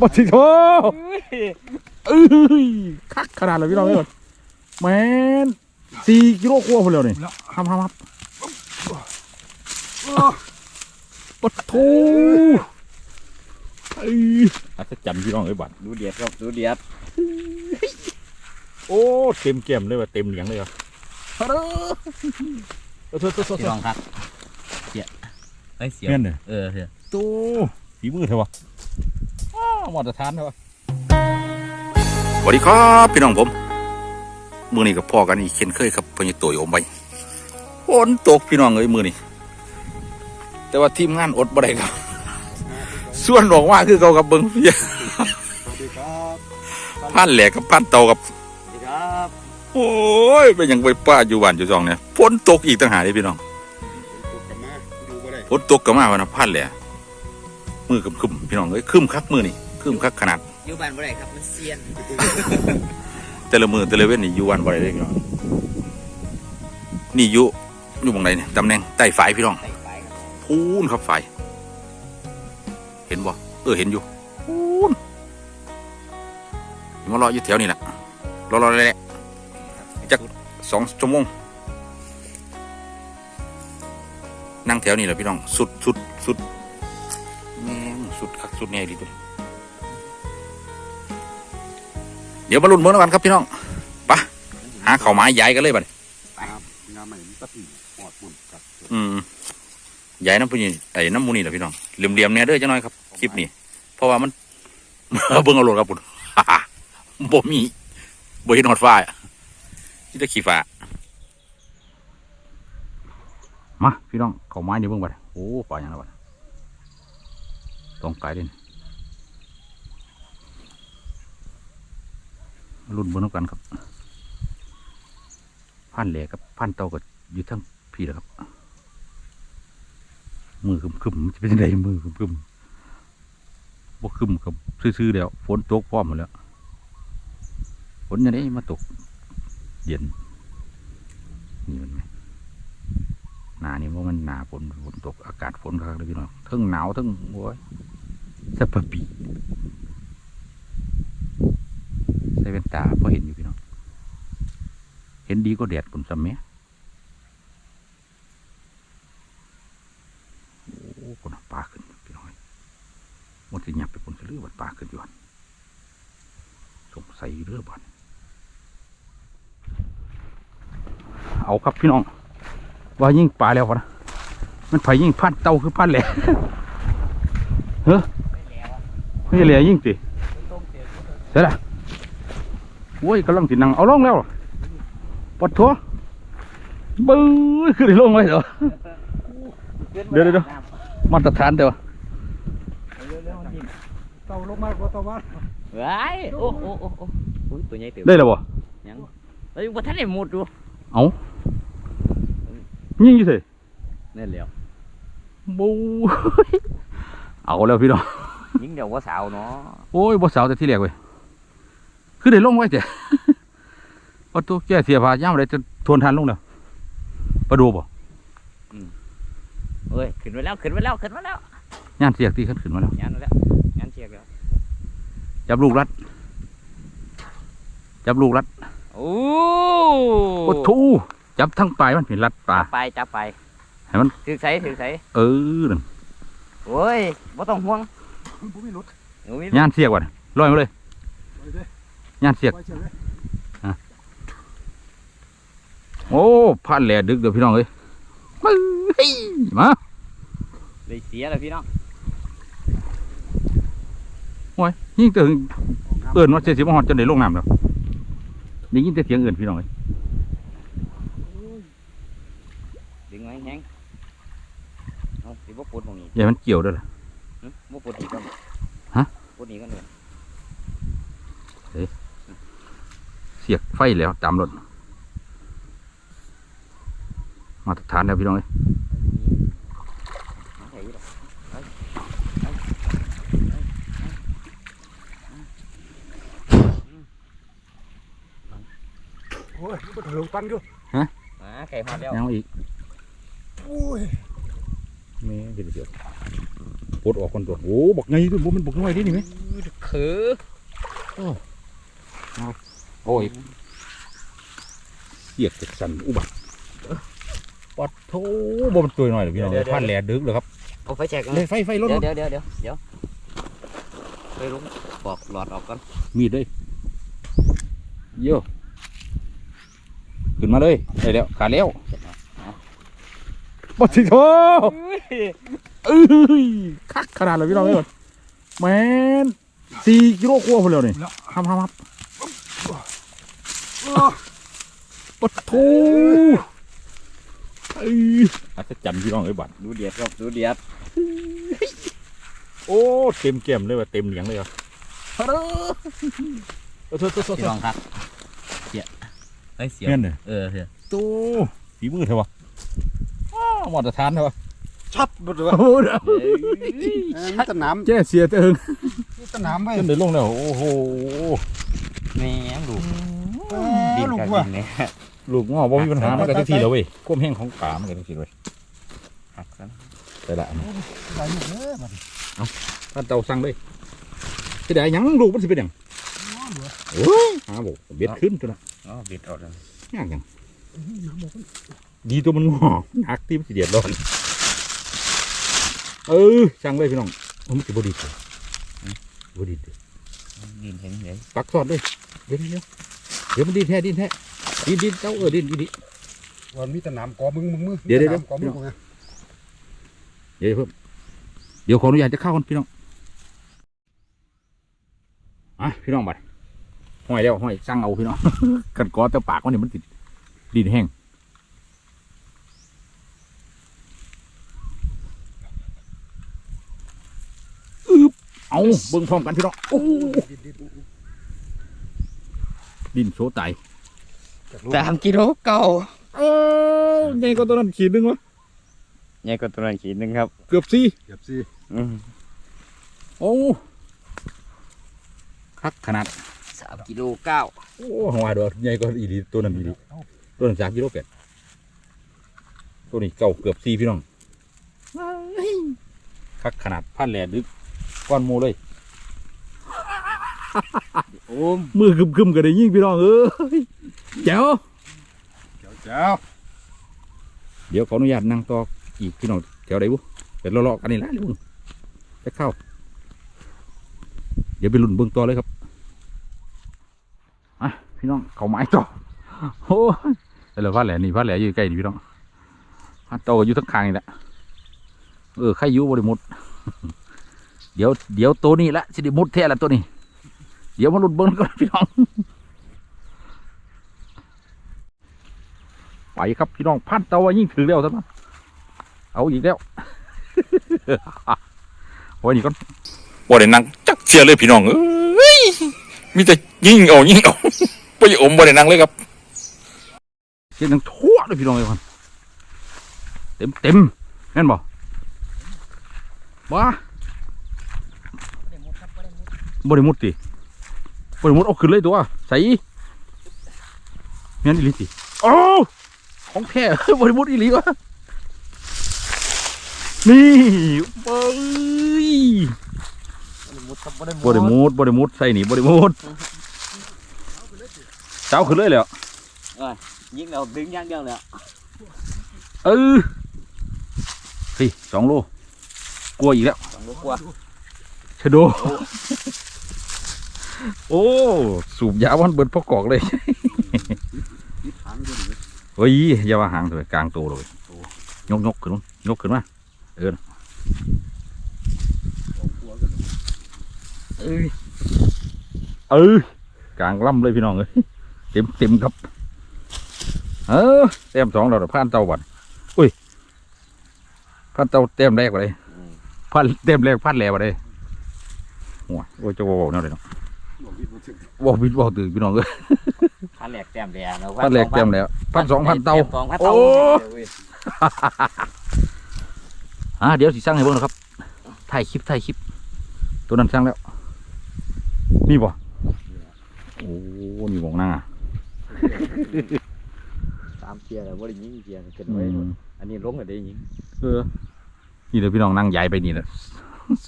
ปฏิโทเอ้ยคักขนาดเลยพี่น้องเอ้ยแมนสี่กิโลกว่าพอแล้วนี่ครับครับครับปะโทเอ้ยอัศจรรย์พี่น้องเอ้ยบัดดูเดียดครับดูเดียดโอ้เต็มเกมเลยว่ะเต็มเหลียงเลยว่ะฮัลโหลเออโทษโทษโทษพี่น้องครับเสียเอ้ยเสียเงี้ยเนี่ยเออเสียตู้ฝีมือเถอะวะอ้าว มาตรฐานเถอะวะสวัสดีครับพี่น้องผมมือนี้กับพ่อกันอีกเช่นเคยครับพญตัวโยมไปฝนตกพี่น้องเอ้ยมือนี้แต่ว่าทีมงานอดบ่ได้ครับ ส่วนบอกว่าคือเขากับเบิ้งเพียสวัสดีครับพันแหลกกับพันเตากับสวัสดีครับโอ้ยเป็นหยังไปป้าอยู่บ้านอยู่จองเนี่ยฝนตกอีกต่างหากเลยพี่น้องตกกลับมาดูก็ได้ฝนตกก็มาวันนะพันแหละมือคึมๆพี่น้องเอ้ยคึมคักมือนี่คึ มคักขนาดอยู่บ้านบ่ได้ครับมันเซียน แต่ละมือแต่ละเว้นนี่อยู่วันบ่ได้เลยพี่น้องนี่อยู่อยู่ตรงไหนเนี่ยตำแหน่งใต้ฝายพี่น้องใส่ไปครับพูนครับฝายเห็นบ่เออเห็นอยู่พูนมารออยู่แถวนี่แหละรอรอเลยแหละจักสองชั่วโมงนั่งแถวนี่แหละพี่น้องสุดสุดสุดแม่งสุดคักสุดแน่ดีตัวนี้ เดี๋ยวมาลุ้นเมื่อกันครับพี่น้องไปะหาเข่าวไม้ย้ายกันเลยบัดนี้น้ำน้ำใหม่ตัดหอดปุ่นกับอืมย้ายน้ำพุนี่ไอ้น้ำมูนี่แหละพี่น้องเหลี่ยมๆเนี่ยเด้อจังน้อยครับคลิปนี้เพราะว่ามันเบิ่งเอาโหลดครับปุ่นบ่มีบ่เห็นหอดฟ้าอะที่จะขี่ฟ้ามาพี่น้องเข่าไม้เดี๋ยวเบิ่งบัดโอ้ป่าอย่างไรบัดต้องไกลเด่น รุ่นบนกันครับพันแหลกกับพันเตาก็อยู่ทั้งพี่แหละครับ มือคึมๆมันจะเป็นไงมือคึมๆบ่คึมครับซื่อๆแล้วฝนตกพร้อมหมดแล้วฝนยังไงมาตก เย็นนี่มันไหมหนานี่ว่ามันหนาฝนฝนตกอากาศฝนครับเลยพี่น้องทั้งหนาวทั้งโอ้ยสะปะปี ใส่เป็นตาพอเห็นอยู่พี่น้อง เห็นดีก็แดดผมซ้ำแหมโอ้คนปลาขึ้นพี่น้อยมันจะหยับไปคนจะเลือบัดปลาขึ้นอยู่หันสงสัยเรือบันเอาครับพี่น้อง ว่ายิ่งปลาแล้ววะนะมันไผยิ่งพันเต่าคือพันแหล่เฮ้อไม่แล้วอะไม่ใช่แหล่ยิ่งสิต้มเสียเสร็จละ โอ้ยกำลังสินังเอาลงแล้วปดทัวบื้อขึ้นได้ลงไว้เหรอเดี๋ยวเดี๋ยวเดี๋ยวมาตรฐานเดียวเต่าลงมากกว่าเต่าบ้านเฮ้ยโอ้โอ้โอ้โอ้โอ้ยตัวใหญ่เต็มได้แล้วบ่ยังเฮ้ยว่าท่านได้หมดดูเอายิงอยู่สินั่นแหล้วบูยเอาแล้วพี่น้องยิงเดี๋ยวว่าสาวเนาะโอ้ยบ่สาวแต่ที่แรกเว้ย คือได้ลงไว้จ้ะประตูแก้เสียผ้าย่ามอะไรจะทวนทันลงแล้วประดูบ่เฮ้ยขึ้นไปแล้วขึ้นไปแล้วขึ้นมาแล้วย่านเสียกที่ขึ้นขึ้นมาแล้วยันแล้วยันเชียกแล้วจับลูกรัดจับลูกรัดโอ้โอ้ทูจับทั้งปลายมันเป็นรัดปลาไปจับไปให้มันถือใส่ถือใส่เออนั่นโอ้ยบ่ต้องห่วงผมไม่หลุดหนูมีย่านเสียกว่ะลอยมาเลยไปเล ยย่านเสียกไปเฉยเลยโอ้ผ่านแหล่ดึกเดี๋ยวพี่น้องเอ้ยมาเฮ้ยมาเลยเสียแล้วพี่น้องโอ้ยยิ่งถึงเอินว่าเสียสิบหอดจนได้ลงน้ำแล้วนี่ยิ่งแต่เสียงเอินพี่น้องเอ้ยดึงไว้แห้งเอาสิบ่ปวดตรงนี้อย่าให้มันเกี่ยวเด้วยล่ะหึบ่ปวดอีกก่อนฮะปวดอีกก่อนเลย สียกไฟแล้วตามรถมาตรฐานแล้วพี่น้องเอ้ยเอาใส่อีกดอกโอ้ยมันถึงปันอยู่มาไข่หอดแล้วยังเอาอีกโอ้ยแม่เดี๋ยวเดี๋ยวปลดออกก่อนตัวโอ้บักไงตัวบ่มันบักน้อยดินี่ไหมคือโอ้ ยเสียกจักสันอุบัติปัดโถบ่มันตัวน้อยหรอกพี่น้องพันแหลดึกเลยครับเอาไฟแจกเลยไฟไฟรถเดี๋ยวเดี๋ยวเดี๋ยวเดี๋ยวเดี๋ยวไปลุงปอกหลอดออกก่อนมีดเลยโย่ขึ้นมาเลยได้แล้วขาดแล้วปัดสิโถเอ้ยคักขนาดเลยพี่น้องเอ้ยแมนสี่กิโลกว่าพุ่นแล้วนี่ห้ามห้ามห้าม ปัดโถเอ้ยอาจจะจันพี่น้องเอ้ยบัดดูเดียดครับดูเดียดโอ้เต็มแก้มเลยว่ะเต็มเหลียงเลยว่ะเออโทษโทษโทษพี่น้องครับเสียเฮ้ยเสียเงี้ยเลยเออเสียตู้ฝีมือเถอะวะอ้าวมาตรฐานเถอะวะชัดบ่เลยโอ้โหเออมีแตะน้แจ้เสียเติงำมีแตะน้ำไว้ขึ้นได้ลงแล้วโอ้โหแม่งลูกเอดิอนลู กกับว่ะดินเนี่ยลูกง้อบ่มีปัญหามันก็ทุกทีแล้วเว้ยความแห้งของป่ามันก็ทุกทีเลยหักซะแต่ละอันหลายลูกเด้อบัดนี้ท่านเตาสั่งเลยที่ได้หยังลูกมันสิเป็นหยังน้ำเหลือโอ้ยหาบ่เบ็ดขึ้นตัวน่ะอ๋อบิดออกแล้วยากหยังน้ำบอกมันดีตัวมันงอหักที่มันสิเดือดร้อนเออสั่งเลยพี่น้องมันสิบ่ดีเลยบ่ดีเลยดินเห็นเลยปักสอดเลยเดี๋ยวเดี๋ยวเดี๋ยวมันดินแท้ดินแท้ดินดินเจ้าเออดินดินดินวันมีแตะน้ำกอมึงมึงมือเดี๋ยวเดี๋ยวมีแต่น้ำกอมึงกูไงเดี๋ยวเพิ่มเดี๋ยวขออนุญาตจะเข้ากันพี่น้องอะพี่น้องบัดห้อยแล้วห้อยสั่งเอาพี่น้องกันกอแต่ปากมันนี่มันติดดินแห้งอึบเอาเบิ่งพร้อมกันพี่น้องโอ้ ดินโชว์ไตสามกิโลเก่าเออใหญ่กว่าตัวนั้นขีดหนึงวะใหญ่กว่าตัวนั้นขีดหนึงครับ เกือบสี่เก็บสิอืมโอ้คักขนาดสามกิโลเก้าโอ้หัวดอกใหญ่กว่าอีดีตัวนั้นอีดีตัวนั้นสามกิโลแปดตัวนี้เก่าเกือบสี่พี่น้องคักขนาดพันแหลดึกก้อนหมูเลย โอ้มมือคึมคึมๆกันได้ยิ่งพี่น้องเอ้ยแจ๋วเจ้าเจ้าเดี๋ยวขออนุญาตนั่งต่ออีกพี่น้องแถวไหนบุเป็นเลาะๆกันนี่ละลุงจะเข้า เดี๋ยวไปลุ่นเบื้องต่อเลยครับอะพี่น้องเขาไม้ต่อโอ้ยแต่ละพันแหลนี่พันแหลอยู่ใกล้นี่พี่น้องพันโตก็อยู่ทั้งคางนี่แหละเออใครอยู่บริมุดเดี๋ยวเดี๋ยวตัวนี้ละสิไดิมุดแท้ละตัวนี้ เดี๋ยวมาลุ่นเบิ้งก่อนพี่น้อง ไปครับพี่น้องพันเตาว่ายิ่งถือแล้วท่านนเอาอีกแล้วโอ้ยนี่ก่อนบ่ได้นั่งจักเสียเลยพี่น้องเอ้ยมีแต่ยิ่งเอายิ่งเอาไปอมบ่ได้นั่งเลยครับเสียงดังทั่วเลยพี่น้องเลยคนเต็มเต็มแม่นบ่บ้าบ่ได้มุดติ บ่ได้มุดเอาขึ้นเลยตัวใส่แม่นอีหลีติโอ้ของแท้บ่ได้มุดอีหลีวะนี่เบ้ยมุดครับบ่ได้บริมูดบริมูดใส่หนีบริมูดเจ้าขึ้นเลยแล้วยิงเราดึงอย่างเดียวเลยเออสี่สองโลกลัวอีกแล้วสองโลกว่าชะโด โอ้ สูบยาวันเบิดพอกอกเลยมีทางอยู่นี่เฮ้ยอย่าว่าหางเลยกลางตัวเลยยกยกขึ้นยกขึ้นมาเออเอ้ยเออกลางล่ำเลยพี่น้องเอ้ยเต็มเต็มครับ เออเต็มสองเราเดี๋ยวผ่านเตาบัดอุ้ยผ่านเตาเต็มแรกไปเลยผ่านเต็มแรกผ่านแหลวไปเลยโอ้ยโอ้ยจะบอกแนวเลยเนาะ บอกวิทย์บ่ถึงบอกวิดบอกตื่นพี่น้องเอ้ยพันแหลกแต้มแดงเนาะผ่านแรกเต็มแล้วผ่านสองผ่านเตาสองพันโอ้เตาอ่าเดี๋ยวสิสั่งให้เบิ่งนะครับถ่ายคลิปถ่ายคลิป ตัวนั้นสั่งแล้วมีบ่โอ้มีหมองหน้าสามเทียร์แล้วบ่ได้ยิงเทียร์เกินอืไว้มอันนี้ลงก็ได้ยิงเออนี่เดี๋ยวพี่น้องนั่งย้ายไปนี่แหละ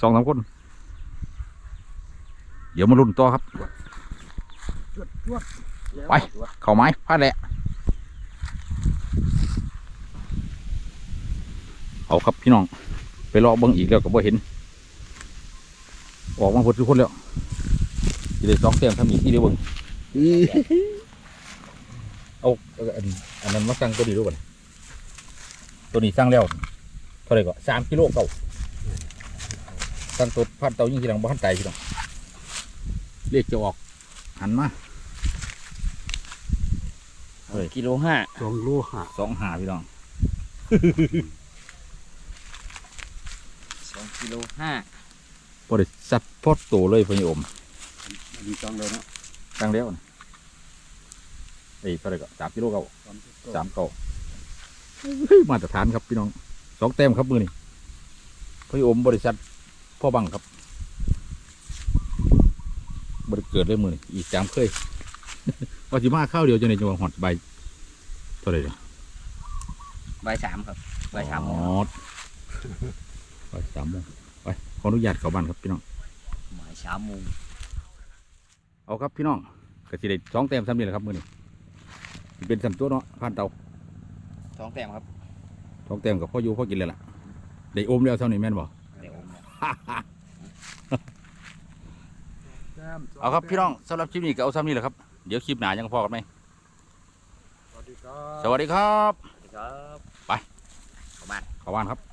สองสามคน เดี๋ยวมาลุ้นต่อครับไปเข่าไม้พลาดแหละเอาครับพี่น้อง ไปรอเบิ่งอีกแล้วก็บ่เห็น ออกมาหมดทุกคนแล้วจะได้สองเตียงทำอีกที่เดียวเบิ่งเอาเอาอันอันนั้นมาสั่งตัวนี้ดูก่อนตัวนี้สั่งแล้วเท่าไหร่ก็สามกิโลเก่าสั่งตัวพันเตายิ่งทีหลังบ้านไตพี่น้อง เลขจะออก หันมาเฮ้ยกิโลห้าสองโลห้าสองหาพี่น้องสองกิโลห้าพอได้สัตว์พอดโตเลยพญอมอันนี้จังเลยเนาะตั้งแล้วนะเอ้ยเท่าไหรก็สามกิโลเก่าสามสิบสามเก่าเฮ้ยมาตรฐานครับพี่น้องสองแต้มครับมือนี่พญอมบริษัทพ่อบังครับ บริเกิดเลยมือนี่อีกจามเคยว่าสิมาข้าวเดียวจะในจังหวัดหอดใบเท่าไหรเนี่ยใบายสามครับใบายสามโมอ๋งอใบสามโมงไปขออนุญาตเข้าบ้านครับพี่น้องบ่ายสามโมงเอาครับพี่น้องก็สิได้สองแต้มซ้ำนี่แหละครับมือนี่สิเป็นสันตัวเนาะผ่านเตาสองแต้มครับสองแต้มกับพ่ออยู่พ่อกินเลยล่ะได้อมแล้วเท่านี้แม่นบ่เดี๋ยวผม เนี่ยแต้มเอาครับพี่น้องสำหรับคลิปนี้ก็เอาซ้ำนี่แหละครับ เดี๋ยวคลิปหน้ายังพอกันไหมสวัสดีครับ สวัสดีครับครับเข้าบ้านครับ